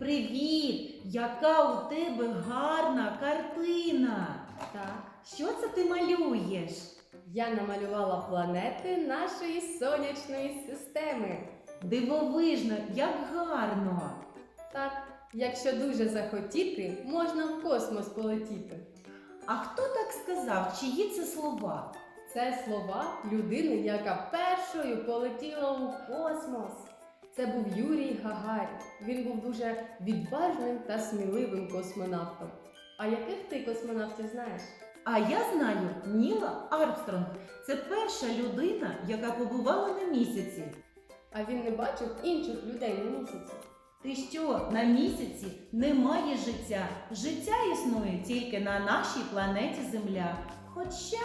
Привіт! Яка у тебе гарна картина! Так, Що це ти малюєш? я намалювала планети нашої сонячної системи. Дивовижно, як гарно! Так, якщо дуже захотіти, можна в космос полетіти. А хто так сказав? Чиї це слова? Це слова людини, яка першою полетіла у космос. Це був Юрій Гагарін. Він був дуже відважним та сміливим космонавтом. А яких ти космонавтів знаєш? А я знаю Ніла Армстронг. Це перша людина, яка побувала на місяці. А він не бачив інших людей на місяці. Ти що, на місяці немає життя? Життя існує тільки на нашій планеті Земля. Хоча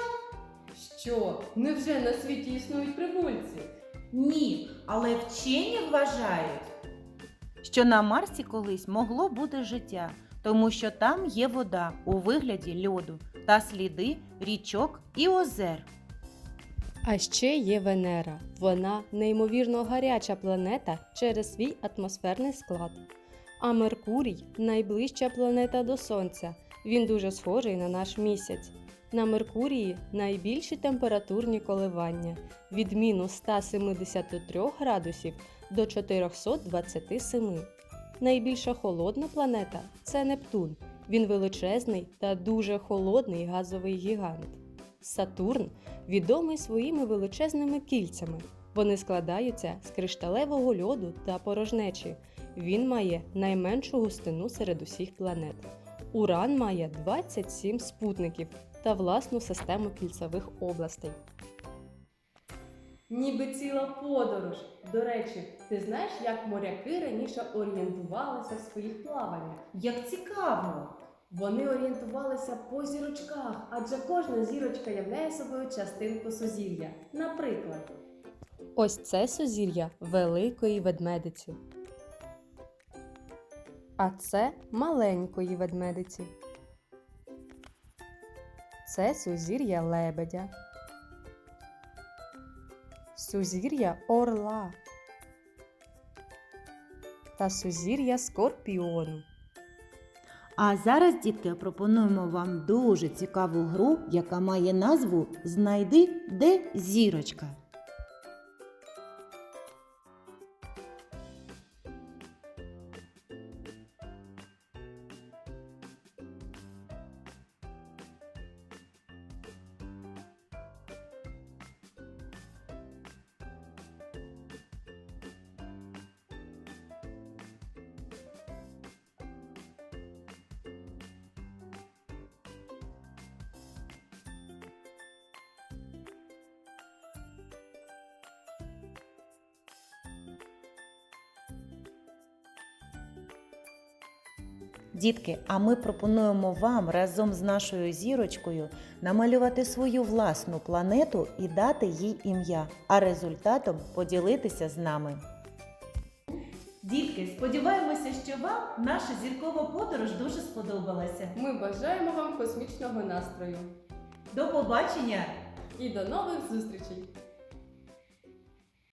Що? Невже на світі існують прибульці? Ні, але вчені вважають, що на Марсі колись могло бути життя, тому що там є вода у вигляді льоду та сліди річок і озер. А ще є Венера. Вона неймовірно гаряча планета через свій атмосферний склад. А Меркурій найближча планета до Сонця. Він дуже схожий на наш місяць. На Меркурії найбільші температурні коливання від мінус 173 градусів до 427. Найбільша холодна планета це Нептун. Він величезний та дуже холодний газовий гігант. Сатурн відомий своїми величезними кільцями. Вони складаються з кришталевого льоду та порожнечі. Він має найменшу густину серед усіх планет. Уран має 27 спутників та власну систему кільцевих областей. Ніби ціла подорож. До речі, ти знаєш, як моряки раніше орієнтувалися в своїх плаваннях? Як цікаво! Вони орієнтувалися по зірочках, адже кожна зірочка являє собою частинку сузір'я. Наприклад, ось це сузір'я великої ведмедиці. А це маленької ведмедиці. Це сузір'я лебедя. Сузір'я орла. Та сузір'я скорпіону. А зараз, дітки, пропонуємо вам дуже цікаву гру, яка має назву Знайди, де зірочка. Дітки, а ми пропонуємо вам разом з нашою зірочкою намалювати свою власну планету і дати їй ім'я, а результатом поділитися з нами. Дітки, сподіваємося, що вам наша зіркова подорож дуже сподобалася. Ми бажаємо вам космічного настрою До побачення! і до нових зустрічей!